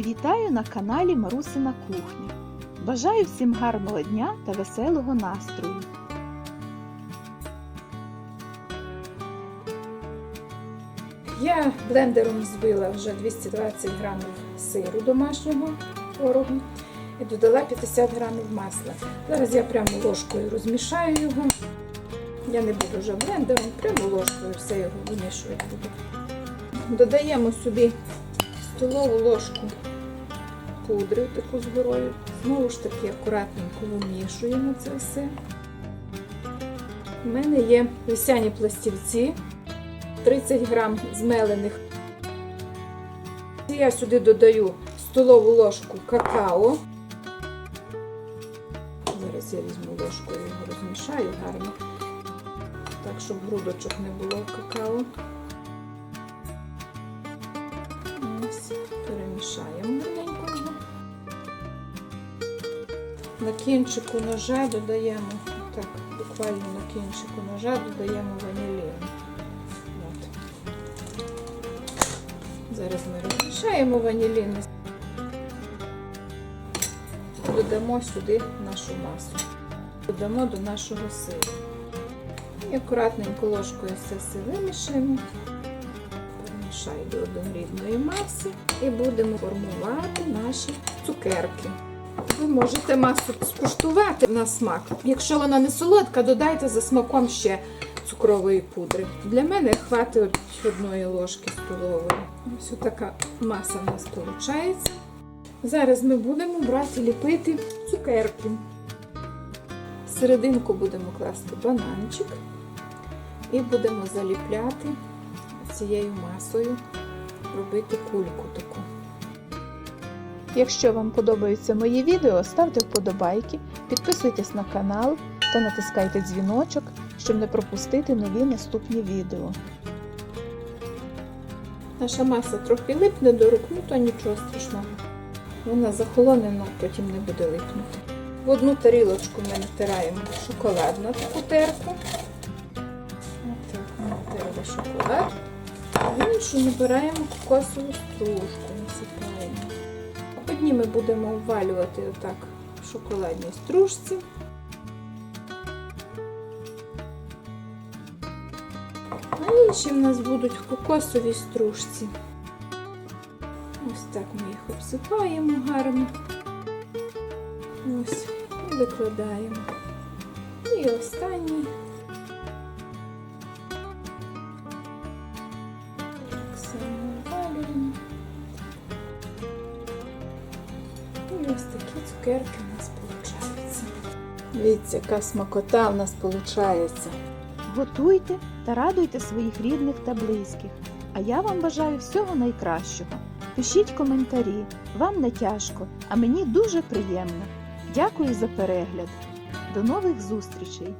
Вітаю на каналі Марусина Кухня. Бажаю всім гарного дня та веселого настрою. Я блендером збила вже 220 грамів сиру домашнього творогу і додала 50 грамів масла. Зараз я прямо ложкою розмішаю його. Я не буду вже блендером, прямо ложкою все його вимішувати. Додаємо сюди столову ложку пудри таку з горою. Знову ж таки акуратненько вимішуємо це все. У мене є весяні пластівці. 30 грам змелених. Я сюди додаю столову ложку какао. Зараз я візьму ложку і його розмішаю гарно, так, щоб грудочок не було какао. На кінчику ножа додаємо, так, буквально на кінчику ножа додаємо ванілін. От. Зараз ми розмішаємо ванілін. Додамо сюди нашу масу. Додамо до нашого сиру. І акуратненько ложкою все все вимішаємо. Перемішаю до однорідної маси і будемо формувати наші цукерки. Ви можете масу скуштувати на смак. Якщо вона не солодка, додайте за смаком ще цукрової пудри. Для мене хватить одної ложки столової. Ось така маса в нас виходить. Зараз ми будемо брати ліпити цукерки. В серединку будемо класти бананчик і будемо заліпляти цією масою, робити кульку таку. Якщо вам подобаються мої відео, ставте вподобайки, підписуйтесь на канал та натискайте дзвіночок, щоб не пропустити нові наступні відео. Наша маса трохи липне до рук, ну то нічого страшного. Вона захолоне, але потім не буде липнути. В одну тарілочку ми натираємо шоколадну таку терку. Отак натерли шоколад. В іншу набираємо кокосову стружку, насипаємо. Одні ми будемо обвалювати отак в шоколадній стружці. А інші в нас будуть в кокосовій стружці. Ось так ми їх обсипаємо гарно. Ось, викладаємо. І останній. Ось такі цукерки у нас виходять. Дивіться, яка смакота у нас виходить. Готуйте та радуйте своїх рідних та близьких. А я вам бажаю всього найкращого. Пишіть коментарі, вам не тяжко, а мені дуже приємно. Дякую за перегляд. До нових зустрічей!